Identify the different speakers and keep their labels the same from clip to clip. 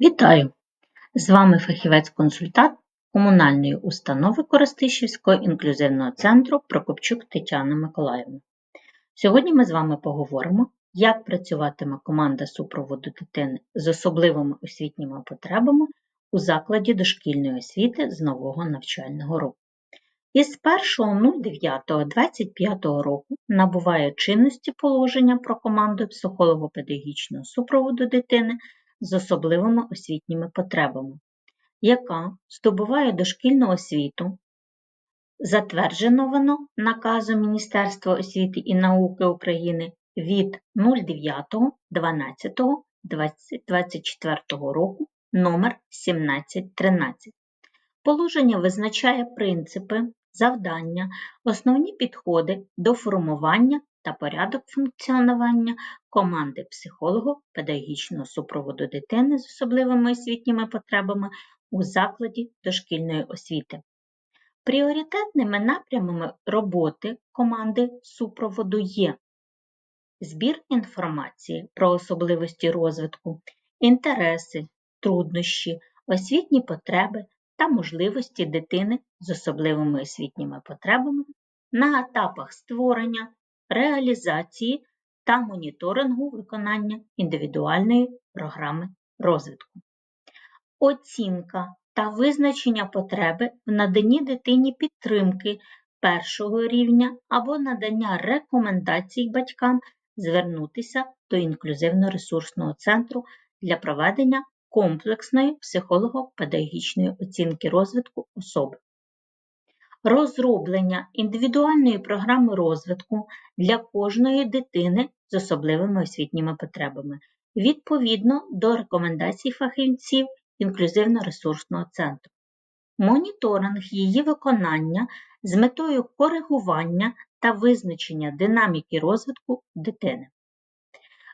Speaker 1: Вітаю! З вами фахівець-консультант комунальної установи Коростишівського інклюзивного центру Прокопчук Тетяна Миколаївна. Сьогодні ми з вами поговоримо, як працюватиме команда супроводу дитини з особливими освітніми потребами у закладі дошкільної освіти з нового навчального року. Із 1.09.25 року набуває чинності положення про команду психолого-педагогічного супроводу дитини з особливими освітніми потребами, яка здобуває дошкільну освіту, затверджено воно наказом Міністерства освіти і науки України від 09.12.2024 року номер 1713 Положення визначає принципи, завдання, основні підходи до формування та порядок функціонування команди психолого-педагогічного супроводу дитини з особливими освітніми потребами у закладі дошкільної освіти. Пріоритетними напрямами роботи команди супроводу є збір інформації про особливості розвитку, інтереси, труднощі, освітні потреби та можливості дитини з особливими освітніми потребами на етапах створення, реалізації та моніторингу виконання індивідуальної програми розвитку. Оцінка та визначення потреби в наданні дитині підтримки першого рівня або надання рекомендацій батькам звернутися до інклюзивно-ресурсного центру для проведення комплексної психолого-педагогічної оцінки розвитку особи розроблення індивідуальної програми розвитку для кожної дитини з особливими освітніми потребами відповідно до рекомендацій фахівців інклюзивно-ресурсного центру, моніторинг її виконання з метою коригування та визначення динаміки розвитку дитини.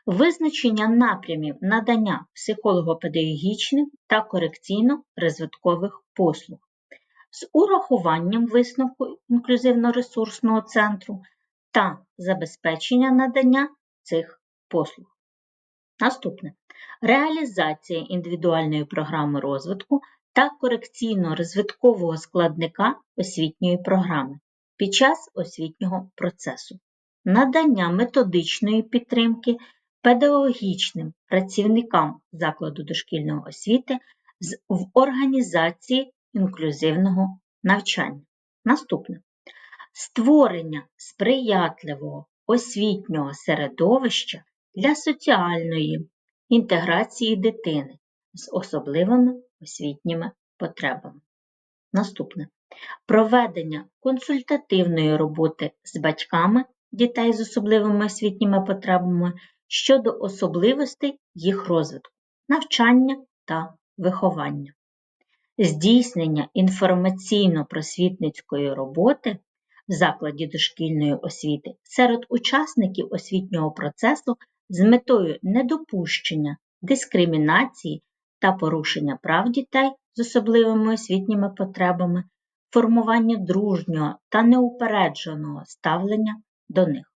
Speaker 1: Визначення напрямів надання психолого-педагогічних та корекційно-розвиткових послуг, з урахуванням висновку інклюзивно-ресурсного центру та забезпечення надання цих послуг. Наступне реалізація індивідуальної програми розвитку та корекційно-розвиткового складника освітньої програми під час освітнього процесу, надання методичної підтримки педагогічним працівникам закладу дошкільної освіти в організації інклюзивного навчання. Наступне створення сприятливого освітнього середовища для соціальної інтеграції дитини з особливими освітніми потребами. Наступне проведення консультативної роботи з батьками дітей з особливими освітніми потребами щодо особливостей їх розвитку, навчання та виховання здійснення інформаційно-просвітницької роботи в закладі дошкільної освіти серед учасників освітнього процесу з метою недопущення дискримінації та порушення прав дітей з особливими освітніми потребами, формування дружнього та неупередженого ставлення до них.